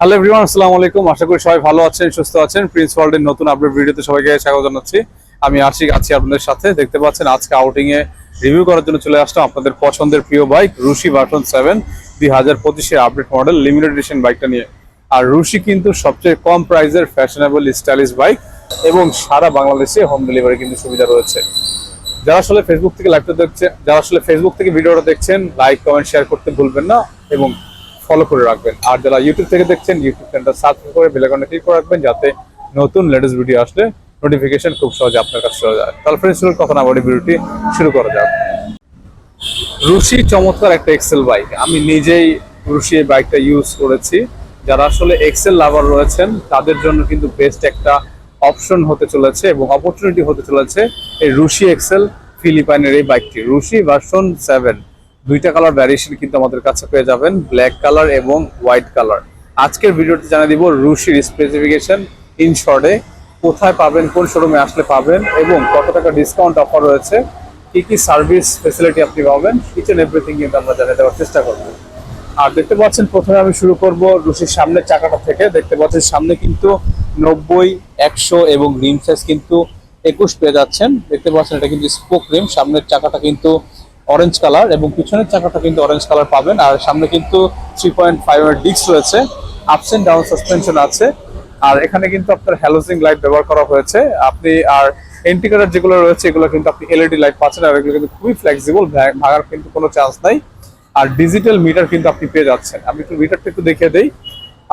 Hello everyone আসসালামু আলাইকুম। আশা করি সবাই ভালো আছেন, সুস্থ আছেন। প্রিন্স ওয়ার্ল্ডের নতুন আপডেট ভিডিওতে সবাইকে স্বাগত জানাচ্ছি। আমি আশিক, আছি আপনাদের সাথে। দেখতে পাচ্ছেন, আজকে আউটিং এ রিভিউ করার জন্য চলে আসলাম আপনাদের পছন্দের প্রিয় বাইক রুশি ভার্সন সেভেন দুই হাজার পঁচিশের আপডেট মডেল লিমিটেড এডিশন বাইকটা নিয়ে। আর রুশি কিন্তু সবচেয়ে কম প্রাইসের ফ্যাশনেবল স্টাইলিশ বাইক এবং সারা বাংলাদেশে হোম ডেলিভারি কিন্তু সুবিধা রয়েছে। যারা আসলে ফেসবুক থেকে লাইভটা দেখছেন যারা আসলে ফেসবুক থেকে ভিডিওটা দেখছেন লাইক কমেন্ট শেয়ার করতে ভুলবেন না এবং ফলো করে রাখবেন। আর যারা ইউটিউব থেকে দেখছেন ইউটিউব চ্যানেলটা সাবস্ক্রাইব করে বেল আইকনটা ক্লিক করে রাখবেন, যাতে নতুন লেটেস্ট ভিডিও আসলে নোটিফিকেশন খুব সহজে আপনার কাছে চলে যায়। তাহলে ফ্রেন্ডস কথা না বলে ভিডিওটি শুরু করা যাক। রুশি চমৎকার একটা এক্সেল বাইক আমি নিজেই রুশি এই বাইকটা ইউজ করেছি। যারা আসলে এক্সেল লাভার রয়েছেন, তাদের জন্য কিন্তু বেস্ট একটা অপশন হতে চলেছে এবং অপরচুনিটি হতে চলেছে এই রুশি এক্সেল ফিলিপাইনের এই বাইকটি রুশি ভার্সন সেভেন দুইটা কালার ভ্যারিয়েশন কিন্তু আমাদের কাছে পেয়ে যাবেন ব্ল্যাক কালার এবং হোয়াইট কালার আজকের ভিডিওতে জানিয়ে দিব রুশির স্পেসিফিকেশন ইন শর্টে কোথায় পাবেন, কোন শোরুমে আসলে পাবেন এবং কত টাকা ডিসকাউন্ট অফার রয়েছে, কি কি সার্ভিস ফেসিলিটি আপনি পাবেন ইচ এন্ড এভরিথিং কিন্তু আমরা জানিয়ে দেওয়ার চেষ্টা করব। আর দেখতে পাচ্ছেন, প্রথমে আমি শুরু করব রুশির সামনের চাকাটা থেকে, দেখতে পাচ্ছেন সামনে কিন্তু নব্বই, একশো এবং রিম সাইজ কিন্তু একুশ পেয়ে যাচ্ছেন। দেখতে পাচ্ছেন, এটা কিন্তু স্পোক রিম সামনের চাকাটা কিন্তু অরেঞ্জ কালার এবং পিছনের চাকাটা কিন্তু অরেঞ্জ কালার পাবেন। আর সামনে কিন্তু থ্রি পয়েন্ট ফাইভ ডিস্ক রয়েছে। আপস এন্ড ডাউন সাসপেনশন আছে। আর এখানে কিন্তু আপনার হ্যালোজিং লাইট ব্যবহার করা হয়েছে। আপনি আর ইন্ডিকেটর যেগুলো রয়েছে, এগুলো কিন্তু আপনি এলইডি লাইট পাচ্ছেন আর এগুলো কিন্তু খুবই ফ্লেক্সিবল ভাঙার কিন্তু কোনো চান্স নাই। আর ডিজিটাল মিটার কিন্তু আপনি পেয়ে যাচ্ছেন। আমি একটু মিটারটা একটু দেখিয়ে দেই।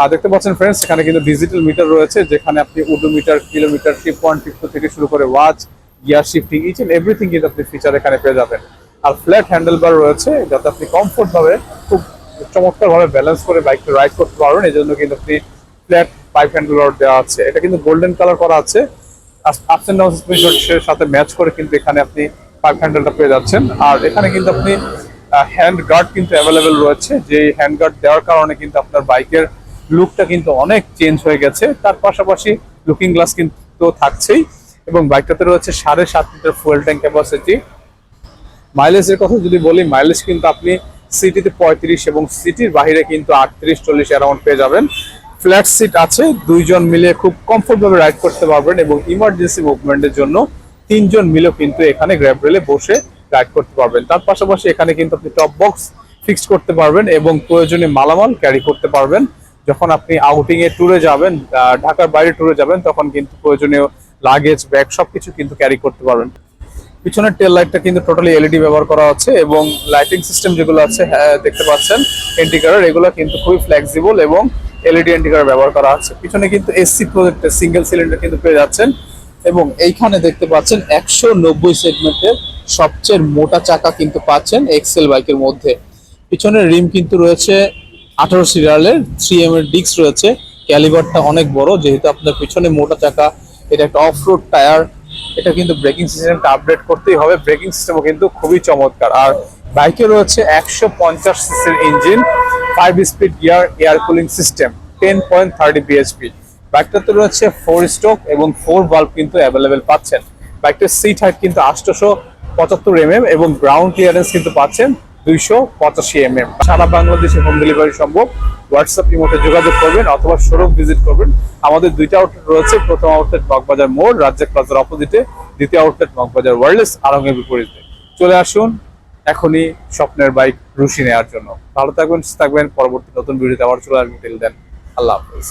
আর দেখতে পাচ্ছেন ফ্রেন্ডস এখানে কিন্তু ডিজিটাল মিটার রয়েছে, যেখানে আপনি উডোমিটার কিলোমিটার ট্রিপ পয়েন্ট থেকে শুরু করে watch gear shifting each and everything কিন্তু আপনি ফিচার এখানে পেয়ে যাবেন। আর ফ্ল্যাট হ্যান্ডেল বার রয়েছে, যাতে আপনি কমফোর্ট ভাবে খুব চমৎকার ভাবে ব্যালেন্স করে বাইকটা রাইড করতে পারবেন। এই জন্য কিন্তু আপনি ফ্ল্যাট পাইপ হ্যান্ডেল বার দেওয়া আছে। এটা কিন্তু গোল্ডেন কালার করা আছে। আপস এন্ড ডাউন সাথে ম্যাচ করে কিন্তু এখানে আপনি পাইপ হ্যান্ডেলটা পেয়ে যাচ্ছেন। আর এখানে কিন্তু আপনি হ্যান্ড গার্ড কিন্তু অ্যাভেলেবেল রয়েছে। যে হ্যান্ড গার্ড দেওয়ার কারণে কিন্তু আপনার বাইকের লুকটা কিন্তু অনেক চেঞ্জ হয়ে গেছে। তার পাশাপাশি লুকিং গ্লাস কিন্তু থাকছেই। এবং বাইকটাতে রয়েছে সাড়ে সাত লিটার ফুয়েল ট্যাঙ্ক ক্যাপাসিটি মাইলেজের কথা যদি বলি মাইলেজ কিন্তু আপনি সিটিতে পঁয়ত্রিশ এবং সিটির বাইরে কিন্তু আটত্রিশ, চল্লিশ অ্যারাউন্ড পেয়ে যাবেন। ফ্ল্যাট সিট আছে, দুইজন মিলে খুব কমফোর্ট ভাবে রাইড করতে পারবেন এবং ইমার্জেন্সি মুভমেন্টের জন্য তিনজন মিলেও কিন্তু এখানে গ্র্যাব রেলে বসে রাইড করতে পারবেন। তার পাশাপাশি এখানে কিন্তু আপনি টপ বক্স ফিক্স করতে পারবেন এবং প্রয়োজনীয় মালামাল ক্যারি করতে পারবেন। যখন আপনি আউটিং এ ট্যুরে যাবেন ঢাকার বাইরে ট্যুরে যাবেন, তখন কিন্তু প্রয়োজনীয় লাগেজ ব্যাগ সবকিছু কিন্তু ক্যারি করতে পারবেন। পিছনের টেল লাইটটা কিন্তু টোটালি এলইডি ব্যবহার করা হচ্ছে এবং লাইটিং সিস্টেম যেগুলো আছে হ্যাঁ, দেখতে পাচ্ছেন ইন্ডিকেটর এগুলো কিন্তু খুবই ফ্লেক্সিবল এবং এলইডি ইন্ডিকেটর ব্যবহার করা আছে। পিছনে কিন্তু এসি প্রজেক্টের সিঙ্গেল সিলিন্ডার কিন্তু পেয়ে যাচ্ছেন এবং এইখানে দেখতে পাচ্ছেন একশো নব্বই সেগমেন্টের সবচেয়ে মোটা চাকা কিন্তু পাচ্ছেন এক্সেল বাইকের মধ্যে। পিছনের রিম কিন্তু রয়েছে আঠারো সিরিয়ালের থ্রি এম এর ডিস্ক রয়েছে। ক্যালিবারটা অনেক বড় যেহেতু আপনার পিছনে মোটা চাকা এটা একটা অফ রোড টায়ার এটা কিন্তু ব্রেকিং সিস্টেমটা আপডেট করতেই হবে। ব্রেকিং সিস্টেমও কিন্তু খুবই চমৎকার। আর বাইকে রয়েছে একশো পঞ্চাশ সিসির engine five speed gear air cooling system ten point thirty BSP বাইকটাতে রয়েছে ফোর স্ট্রোক এবং ফোর বাল্ব কিন্তু অ্যাভেলেবেল পাচ্ছেন। বাইকটার সিট হাইট কিন্তু আটশোশো পঁচাত্তর এম এবং গ্রাউন্ড ক্লিয়ারেন্স কিন্তু পাচ্ছেন। দুইশো পঁচাশি এমএম সারা বাংলাদেশে হোম ডেলিভারি সম্ভব। হোয়াটসঅ্যাপ ইমোতে যোগাযোগ করবেন অথবা শোরুম ভিজিট করবেন। আমাদের দুইটা আউটলেট রয়েছে। প্রথম আউটলেট মগবাজার মোড় রাজ্জাক প্লাজার অপোজিটে দ্বিতীয় আউটলেট মগবাজার ওয়ার্ল্ডস আরঙের বিপরীতে। চলে আসুন এখনই স্বপ্নের বাইক রুশি নেওয়ার জন্য। ভালো থাকবেন থাকবেন। পরবর্তী নতুন ভিডিওতে আবার চলে আসবেন দেন আল্লাহ হাফিজ।